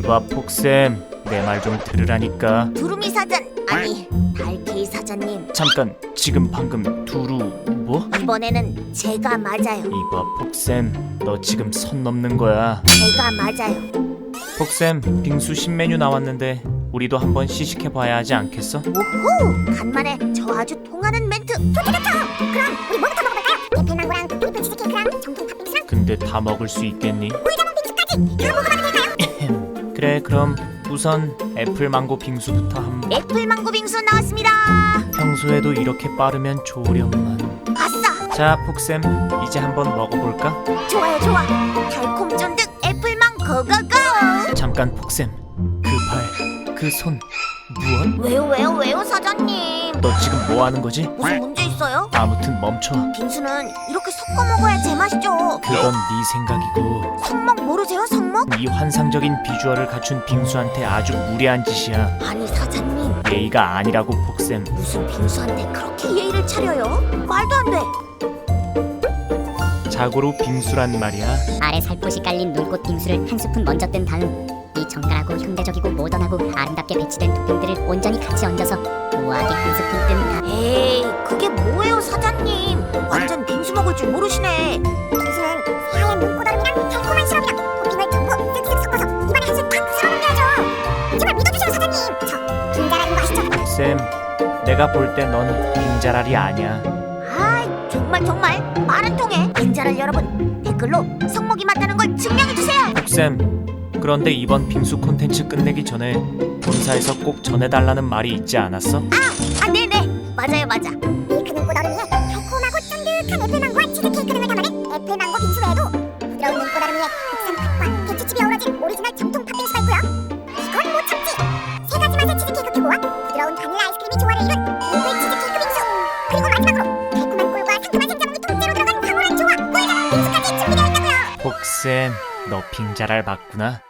이봐 폭쌤 내 말 좀 들으라니까. 두루미 사장 아니 달케이 사장님. 잠깐 지금 방금 두루 뭐? 이번에는 제가 맞아요. 이봐 폭쌤 너 지금 선 넘는 거야. 제가 맞아요. 폭쌤 빙수 신메뉴 나왔는데 우리도 한번 시식해 봐야 하지 않겠어? 오호 간만에 저 아주 통하는 멘트. 좋다 좋다 그럼 우리 뭐부터 먹어볼까요? 애플망고랑 트리플 치즈케이크랑 정통 팥빙수랑? 근데 다 먹을 수 있겠니? 오이자몽 빙수까지! 다 먹어봐도 될까요? 그럼 우선 애플망고 빙수부터 한번. 애플망고 빙수 나왔습니다. 평소에도 이렇게 빠르면 좋으련만. 아싸! 자 폭쌤 이제 한번 먹어볼까? 좋아요 좋아. 달콤 쫀득 애플망 고고고 잠깐 폭쌤 그 발, 그손 무엇? 왜요 왜요 왜요 사장님? 너 지금 뭐 하는 거지? 무슨 문제 있어요? 아무튼 멈춰. 빙수는 이렇게 섞어 먹어야 제맛이죠. 그건 네 생각이고. 성먹 모르세요? 이 환상적인 비주얼을 갖춘 빙수한테 아주 무례한 짓이야. 아니 사장님. 예의가 아니라고 폭쌤 무슨 빙수한테 그렇게 예의를 차려요? 말도 안 돼. 자고로 빙수란 말이야. 아래 살포시 깔린 눈꽃 빙수를 한 스푼 먼저 뜬 다음 이 정갈하고 현대적이고 모던하고 아름답게 배치된 토핑들을 온전히 같이 얹어서 우아하게 한 스푼 뜬 다음 에이 그게 뭐예요 사장님? 완전 빙수 먹을 줄 모르시네 제발 믿어주세요 사장님. 저 빙자라는 거 아시죠? 쌤 내가 볼 때넌 빙자랄이 아니야. 아이 정말 정말. 말은 통해. 빙자랄 여러분 댓글로 성목이 맞다는 걸 증명해 주세요. 폭쌤 그런데 이번 빙수 콘텐츠 끝내기 전에 본사에서 꼭 전해달라는 말이 있지 않았어? 아 네네. 맞아요 맞아. 밀크 눈꽃 얼음 위에 달콤하고 쫀득한 애플망고와 치즈케이크 등을 담아낸 애플망고 빙수 외에도 부드러운 눈꽃 얼음 위에 국산 팥과 배추칩이 어우러진 오리지널 정통 팥빙수가 있고요 쌤 너 빙자랄 맞구나